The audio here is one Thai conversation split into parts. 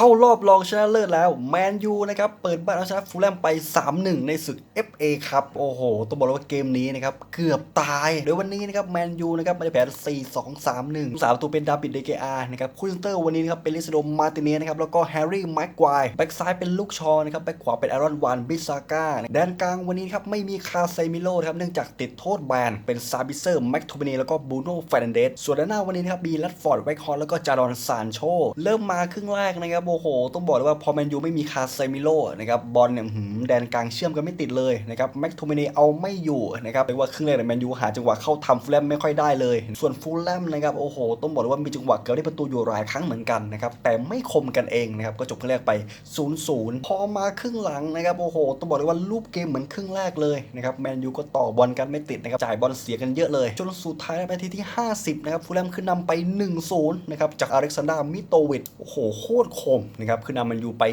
เข้ารอบรองชนะเลิศแล้วแมนยูนะครับเปิดบ้านเอาชนะฟูลแลมไป 3-1 ในศึก FA ครับโอ้โหต้องบอกเลยว่าเกมนี้นะครับเกือบตายโดยวันนี้นะครับแมนยูนะครับม่ได้แพ้4-2-3-1 3ตัวเป็นดาบิดเดเกอานะครับคู่เซนเตอร์วันนี้นะครับเป็นลิซโดมาติเนสนะครับแล้วก็แฮร์รี่แม็กควายแบ็กซ้ายเป็นลูกชอนะครับแบ็กขวาเป็นอารอนวานบิซาก้าแดนกลางวันนี้ครับไม่มีคาเซมิโลนะครับเนื่องจากติดโทษแบนเป็นซาบิเซอร์แม็กโทเบเนแล้วก็บูโน่เฟรนเดสส่วนด้านหน้าวันนี้นะครับมีลัดฟอร์ดไวคอนแล้วก็จารอนซานโชเริ่มมาครึ่งแรกนะครับโอ้โห ต้องบอกเลยว่าพอแมนยูไม่มีคาเซมิโลนะครับบอลเนี่ยหืมแดนกลางเชื่อมกันไม่ติดเลยนะครับแม็กโทเมเนเอาไม่อยู่นะครับเรียกว่าครึ่งแรกเนี่ยแมนยูหาจังหวะเข้าทำฟูลแลมไม่ค่อยได้เลย ส่วนฟูลแลมนะครับโอ้โห ต้องบอกเลยว่ามีจังหวะเกือบได้ประตูอยู่หลายครั้งเหมือนกันนะครับแต่ไม่คมกันเองนะครับก็จบครึ่งแรกไป0-0พอมาครึ่งหลังนะครับโอ้โห ต้องบอกเลยว่ารูปเกมเหมือนครึ่งแรกเลยนะครับแมนยูก็ต่อบอลกันไม่ติดนะครับจ่ายบอลเสียกันเยอะเลย จนสุดท้ายนาทีที่ 50นะครับฟูลแลมขึ้นนำไป1-0นะครับจากอเล็กซานดรามิโตวิชโอ้โหโคตรคมนะครับขึ้นนำแมันยูไป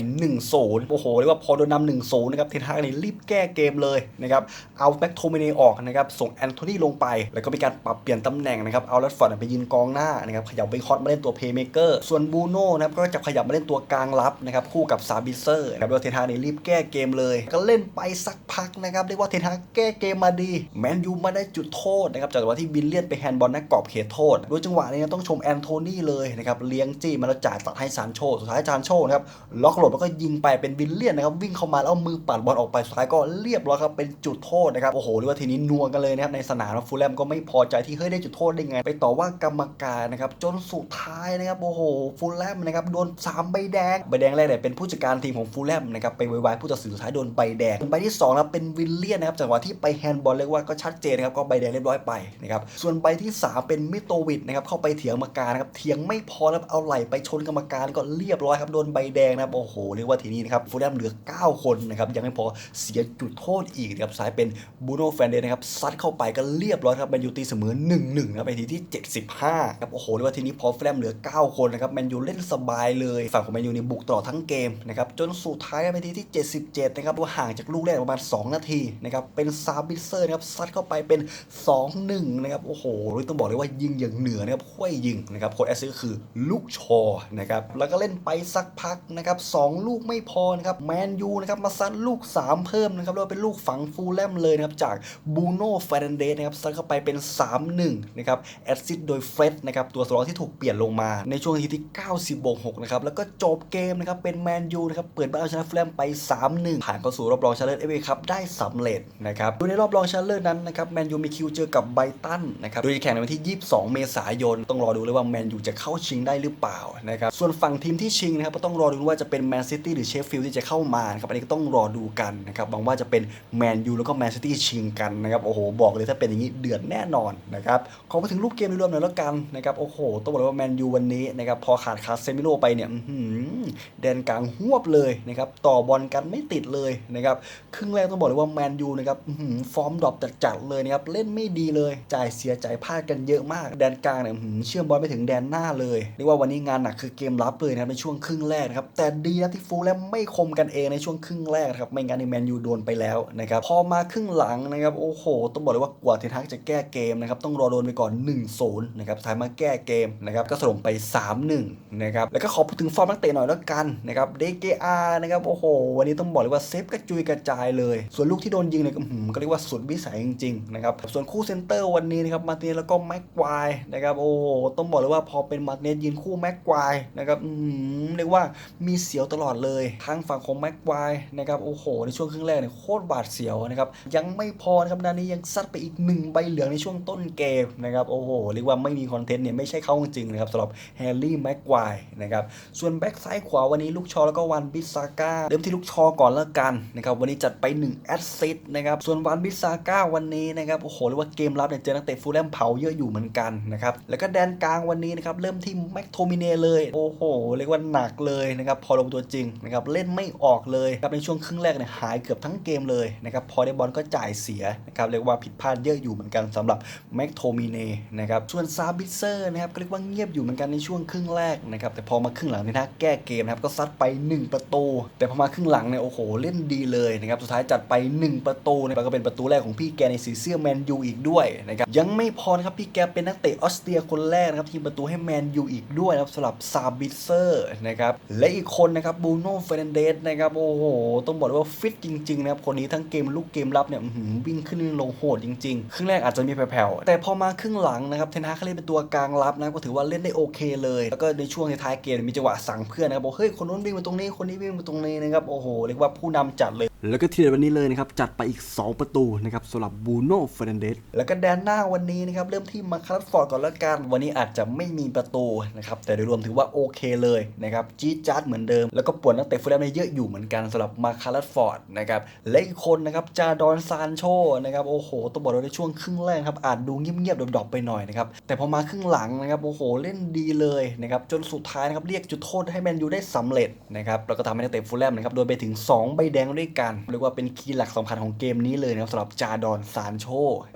1-0โอ้โหเรียกว่าพอโดนนำ1-0นนะครับเทนฮากนี่รีบแก้เกมเลยนะครับเอาแบ็กโทเมเนออกนะครับส่งแอนโทนีลงไป แล้วก็มีการปรับเปลี่ยนตำแหน่งนะครับเอาลัดฟอร์ดไปยืนกองหน้านะครับขยับไปคอตมาเล่นตัวเพย์เมเกอร์ส่วนบูโน่นะครับก็จะขยับมาเล่นตัวกลางรับนะครับคู่กับซาบิเซอร์นะครับเรียเทนฮากนี่รีบแก้เกมเลย ก็เล่นไปสักพักนะครับเรียกว่าเทนฮากแก้เกมมาดีแมนยูมาได้จุดโทษนะครับจากจังหวะที่วิลเลียนไปแฮนด์บอลนักกรอบเขตโทษโดยจังหวะนี้ต้องชมแอนโทนีเลยนะครับเลี้ยงจี้มาแล้วจ่ายตัดให้ซานโชสุดท้ายซานโชนะครับล็อกหลบแล้วก็ยิงไปเป็นวิลเลียนนะครับวิ่งเข้ามาแล้วมือปัดบอลออกไปสุดท้ายก็เรียบร้อยครับเป็นจุดโทษนะครับโอ้โหเรียกว่าทีนี้นัวกันเลยนะครับในสนามฟูลแลมก็ไม่พอใจที่เฮ้ยได้จุดโทษได้ไง ไปต่อว่ากรรมการนะครับจนสุดท้ายนะครับโอ้โหฟูลแลมนะครับโดนสามใบแดงใบแดงแรกเนี่ยเป็นผู้จัดการทีมของฟูลแลมนะครับไปวายผู้ตัดสินสุดท้ายโดนใบแดงใบที่สองนะเป็นวิลเลียนนะครับจังหวะที่ไปแฮนด์บอลเรียกว่าก็ชัดเจนนะครับก็ใบแดงเรียบร้อยไปนะครับส่วนใบที่สามเป็นมิโตวิดนะครับเข้าไปเถียงกรรมการนะครับเถียงไม่พอนะครับเอาไหล่ไปชนกรรมการก็เรียบร้อยครับโดนใบแดงนะครับโอ้โหเรียกว่าทีนี้นะครับฟูลแลมเหลือ 9 คนนะครับยังไม่พอเสียจุดโทษอีกนะครับสายเป็นบูโน่แฟนเดนนะครับซัดเข้าไปก็เรียบร้อยครับแมนยูตีเสมอ 1-1นะครับไปทีที่ 75ครับโอ้โหเรียกว่าทีนี้พอฟูลแลมเหลือ 9 คนนะครับแมนยูเล่นสบายเลยฝั่งของแมนยูนี่บุกตลอดทั้งเกมนะครับจนสุดท้ายไปทีที่ 77นะครับว่าห่างจากลูกแรกประมาณ 2 นาทีนะครับเป็นซาบิเซอร์นะครับซัดเข้าไปเป็น 2-1นะครับโอ้โหต้องบอกเลยว่ายิงอย่างเหนือนะครับห้วยยิงนะครับโค้ดแอสซิสก็คือลูกชอนะครับแล้วก็เล่นไปสักพักนะครับสองลูกไม่พอนะครับแมนยูนะครับมาซัดลูก 3 เพิ่มนะครับเรียกว่าเป็นลูกฝังฟูลแลมเลยนะครับจากบูโน่เฟรนเดสนะครับซัดเข้าไปเป็น 3-1นะครับแอสซิสโดยเฟรดนะครับตัวสำรองที่ถูกเปลี่ยนลงมาในช่วงนาทีที่ 90บวก6นะครับแล้วก็จบเกมนะครับเป็นแมนยูนะครับเปิดบ้านเอาชนะฟูลแลมไป 3-1 ผ่านเข้าสู่รอบรองชนะเลิศเอฟเอคัพได้สำเร็จนะครับโดยในรอบรองชนะเลิศนั้นนะครับแมนยูมีคิวเจอกับไบตันนะครับโดยจะแข่งในวันที่ 22 เมษายน ต้องรอดูเลยว่าแมนยูจะเข้าชิงได้หรือเปล่านะครับส่วนฝั่งทีมที่ชิงนะครับก็ต้องรอดูว่าจะเป็นแมนซิตี้หรือเชฟฟิลด์ที่จะเข้ามาครับอันนี้ก็ต้องรอดูกันนะครับหวังว่าจะเป็นแมนยูแล้วก็แมนซิตี้ชิงกันนะครับโอ้โหบอกเลยถ้าเป็นอย่างนี้เดือดแน่นอนนะครับขอมาถึงรูปเกมรวมหน่อยแล้วกันนะครับโอ้โหต้องบอกเลยว่าแมนยูวันนี้นะครับพอขาดคาเซมิโลไปเนี่ยแดนกลางหวบเลยนะครับต่อบอลกันไม่ติดเลยนะครับครึ่งแรกต้องบอกเลยว่าแมนยูนะครับฟอร์มดรอปจัดๆเลยนะครับเล่นไม่ดีเลยจ่ายเสียใจพลาดกันเยอะมาก แดนกลางเนี่ยหือเชื่อมบอลไปถึงแดนหน้าเลยเรียกว่าวันนี้งานหนักคือเกมรับเลยนะในช่วงครึ่งแรกนะครับแต่ดีนะที่ฟูลแลมไม่คมกันเองในช่วงครึ่งแรกนะครับไม่งั้นในแมนยูโดนไปแล้วนะครับพอมาครึ่งหลังนะครับโอ้โห ต้องบอกเลยว่ากว่าเทนฮักจะแก้เกมนะครับต้องรอโดนไปก่อน 1-0นะครับสุดท้ายมาแก้เกมนะครับก็สลงไป 3-1นะครับแล้วก็ขอพูดถึงฟอร์มนักเตะหน่อยแล้วกันนะครับเดเกอานะครับโอ้โห วันนี้ต้องบอกเลยว่าเซฟกระจุยกระจายเลย ส่วนลูกที่โดนยิงเนี่ยก็หือก็เรียกว่าสุดวิสัยจริงๆนะครับส่วนคู่เซนเตอร์วันนี้นะครับมาร์ติเนสแล้วก็แม็กควายนะครับโอ้โหต้องบอกเลยว่าพอเป็นมาร์ติเนสยืนคู่แม็กควายนะครับอืมเรียกว่ามีเสียวตลอดเลยทางฝั่งของแม็กควายนะครับโอ้โห ในช่วงครึ่งแรกเนี่ยโคตรบาดเสียวนะครับยังไม่พอนะครับนานี้ยังซัดไปอีกหนึ่งใบเหลืองในช่วงต้นเกมนะครับโอ้โหเรียกว่าไม่มีคอนเทนต์เนี่ยไม่ใช่เขาจริงๆนะครับสำหรับแฮร์รี่แม็กควายนะครับส่วนแบ็กซ้ายขวาวันนี้ลูกชอแล้วก็วันบิซาก้าเริ่มที่ลูกชอก่อนแล้วกันนะครับวันนี้จัดไป1แอสซิสต์นะครับส่วนวันบิซาก้าวันนี้นะครับโอ้โหเรียกว่าเกมรับเนี่ยเจอนักเตะฟูลแลมเผาเยอะอยู่เหมือนกันนะครับแล้วก็แดนกลางวันนี้นะครับเริ่มที่แม็กโทมิเนเลยโอ้โหเรียกว่าหนักเลยนะครับพอลงตัวจริงนะครับเล่นไม่ออกเลยครับในช่วงครึ่งแรกเนี่ยหายเกือบทั้งเกมเลยนะครับพอได้บอลก็จ่ายเสียนะครับเรียกว่าผิดพลาดเยอะอยู่เหมือนกันสำหรับแม็กโทมิเน่นะครับส่วนซาบิเซอร์นะครับก็เรียกว่าเงียบอยู่เหมือนกันในช่วงครึ่งแรกนะครับแต่พอมาครึ่งหลังเนี่ยนะแก้เกมนะครับก็ซัดไป 1 ประตู แต่พอมาครึ่งหลังเนี่ยโอ้โหเล่นดีเลยนะครับสุดท้ายจัดไป 1 ประตูนะครับก็เป็นประตูแรกของพี่แกในสีเสื้อแมนยูอีกด้วยนะครับยังไม่พอนะครับพี่แกเป็นนักเตะออสเตรียคนแรกนะครับที่ประตูให้แมนยูอีกด้วยนะครับสำหรับซาบิเซอร์นะนะครับ และอีกคนนะครับบูโน่เฟรนเดสนะครับโอ้โห ต้องบอกว่าฟิตจริงๆนะครับคนนี้ทั้งเกมลุกเกมรับเนี่ยวิ่งขึ้นลงโหดจริงๆ ครึ่งแรกอาจจะมีแผ่วๆแต่พอมาครึ่งหลังนะครับเทนฮากเขาเล่นเป็นตัวกลางรับนะก็ถือว่าเล่นได้โอเคเลย แล้วก็ในช่วงท้ายเกมมีจังหวะสั่งเพื่อนนะครับบอกเฮ้ยคนนู้นวิ่งมาตรงนี้คนนี้วิ่งมาตรงนี้นะครับโอ้โหเรียกว่าผู้นำจัดเลย แล้วก็ทีเด็ดวันนี้เลยนะครับ จัดไปอีก 2 ประตูนะครับสำหรับบูโน่เฟรนเดสแล้วก็แดนหน้าวันนี้นะครับ เริ่มที่มาคาร์ฟอร์ดก่อนละกัน วันนี้อาจจะไม่มีประตูนะครับ แต่โดยรวมถือว่าโอเคเลยนะครับ จี๊ดจ๊าดเหมือนเดิม แล้วก็ปวดนักเตะฟูลแลมได้เยอะอยู่เหมือนกันสำหรับมาคาร์ฟอร์ดนะครับ และอีกคนนะครับจาดอนซานโชนะครับโอ้โหต้องบอกเลยในช่วงครึ่งแรกครับอาจดูเงียบๆดรอปๆไปหน่อยนะครับแต่พอมาครึ่งหลังนะครับโอ้โหเล่นดีเลยนะครับจนสุดท้ายนะครับเรียกจุดโทษให้แมนยูได้สำเร็จนะครับแล้วก็ทำให้นักเตะฟูลแลมนะครับโดนไปถึง 2 ใบแดงด้วยกันเรียกว่าเป็นคีย์หลักสำคัญของเกมนี้เลยนะครับสำหรับจาดอนซานโช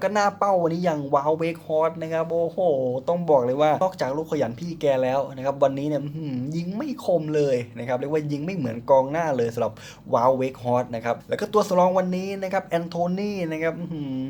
ก็หน้าเป้าวันนี้อย่างว้าวเวกฮอตนะครับ โอ้โห ต้องบอกเลยว่านอกจากลูกขยันพี่แกแล้วนะครับ วันนี้เนี่ยยิงไม่คมเลยนะครับ เรียกว่ายิงไม่เหมือนกองหน้าเลยสำหรับว้าวเวกฮอตนะครับ แล้วก็ตัวสรองวันนี้นะครับแอนโทนีนะครับ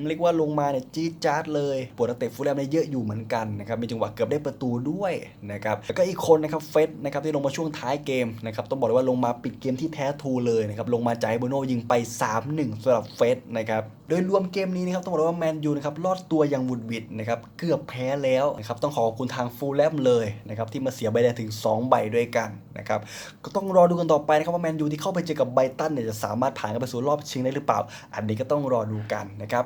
เรียกว่าลงมาเนี่ยจี๊ดจ๊าดเลยปวดเตะฟูลแลมเนี่ยเยอะอยู่เหมือนกันนะครับมีจังหวะเกือบได้ประตูด้วยนะครับแล้วก็อีกคนนะครับเฟสนะครับที่ลงมาช่วงท้ายเกมนะครับต้องบอกเลยว่าลงมาปิดเกมที่แท้ทูเลยนะครับลงมาจ่ายโบโนยิงไป 3-1สำหรับเฟสนะครับโดยรวมเกมนี้นะครับต้องบอกว่าแมนยูนะครับรอดตัวอย่างวุดวิดนะครับเกือบแพ้แล้วนะครับต้องขอขอบคุณทางฟูลแลมเลยนะครับที่มาเสียใบแดงถึง 2 ใบด้วยกันนะครับก็ต้องรอดูกันต่อไปนะครับว่าแมนยูที่เข้าไปเจอกับไบตันเนี่ยจะสามารถผ่านเข้าไปสู่รอบชิงได้หรือเปล่า อันนี้ก็ต้องรอดูกันนะครับ